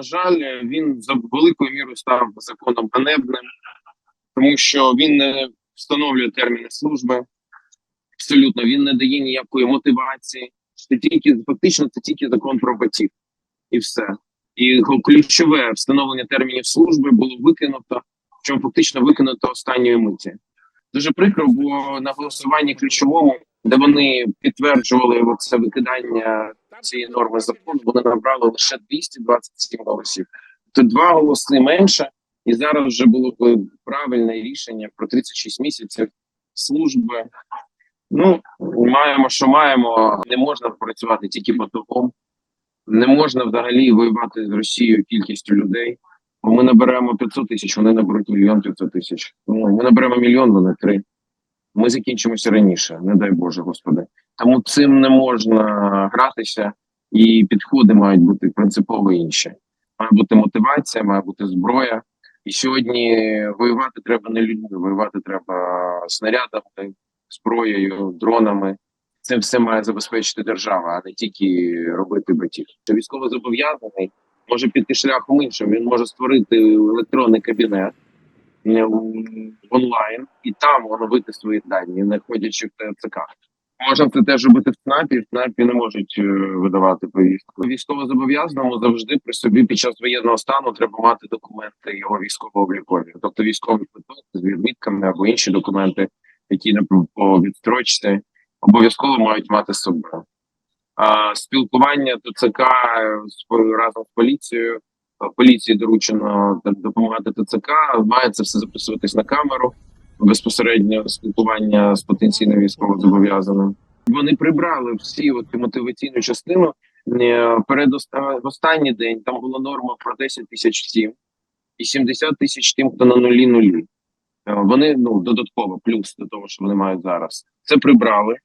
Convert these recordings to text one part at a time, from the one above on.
на жаль, він за великою мірою став законом ганебним, тому що він не встановлює терміни служби. Абсолютно, він не дає ніякої мотивації. Це тільки фактично це тільки закон про батьків, і все. І ключове встановлення термінів служби було викинуто, чому фактично викинуто останньої миті. Дуже прикро, бо на голосуванні ключовому, де вони підтверджували це викидання цієї норми закону, вони набрали лише 227 голосів. То два голоси менше, і зараз вже було б правильне рішення про 36 місяців служби. Ну, маємо, що маємо. Не можна працювати тільки ботоком, не можна взагалі воювати з Росією кількістю людей. Бо ми наберемо 500 тисяч, вони наберуть мільйон 500 тисяч. Ну, ми наберемо мільйон, вони три. Ми закінчимося раніше, не дай Боже, Господи. Тому цим не можна гратися, і підходи мають бути принципово інші. Має бути мотивація, має бути зброя. І сьогодні воювати треба не людьми, воювати треба снарядами, зброєю, дронами. Це все має забезпечити держава, а не тільки робити батьків. Військово зобов'язаний може піти шляхом іншим. Він може створити електронний кабінет е, онлайн і там оновити свої дані, не ходячи в ТЦК. Можна це теж робити в ЦНАПі. В ЦНАПі не можуть е, видавати повістку. Військово зобов'язаному завжди при собі під час воєнного стану треба мати документи його військово-облікові, тобто військовий квиток з відмітками або інші документи, які не по відстрочці, обов'язково мають мати з собою. А, спілкування ТЦК з разом з поліцією. е, Поліції доручено допомагати ТЦК. Має це все записуватись на камеру безпосередньо спілкування з потенційно військово зобов'язаним. Вони прибрали всі от мотиваційну частину. Е, Перед в останній день там була норма про 10 тисяч всім і 70 тисяч тим, хто на нулі нулі. Е, Вони ну додатково плюс до того, що вони мають зараз. Це прибрали.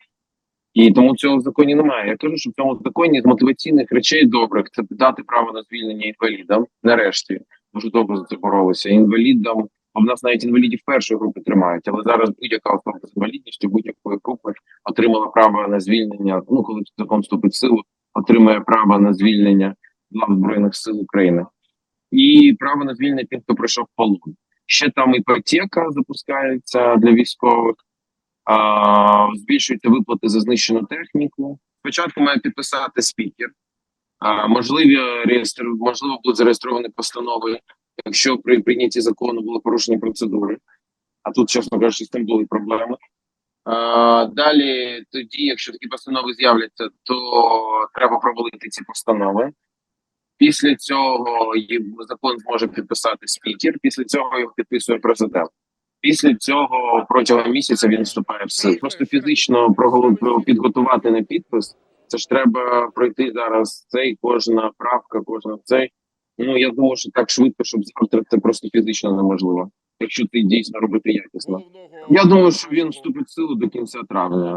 І тому цього в законі немає. Я кажу, що в цьому законі з мотиваційних речей добрих це дати право на звільнення інвалідам. Нарешті дуже добре за це боролися. Інвалідам, а в нас навіть інвалідів першої групи тримають, але зараз будь-яка особа з інвалідністю будь-якої групи отримала право на звільнення. Ну коли закон вступить в силу, отримає право на звільнення лав збройних сил України і право на звільнення тих, хто пройшов полон. Ще там іпотека запускається для військових а, збільшуються виплати за знищену техніку. Спочатку має підписати спікер. А, можливі реєстр... можливо будуть зареєстровані постанови, якщо при прийнятті закону були порушені процедури. А тут, чесно кажучи, з тим були проблеми. А, далі, тоді, якщо такі постанови з'являться, то треба провалити ці постанови. Після цього закон зможе підписати спікер. Після цього його підписує президент. Після цього протягом місяця він вступає в силу. Просто фізично підготувати на підпис. Це ж треба пройти зараз цей, кожна правка, кожна цей. Ну я думаю, що так швидко, щоб завтра це просто фізично неможливо. Якщо ти дійсно робити якісно. Я думаю, що він вступить в силу до кінця травня.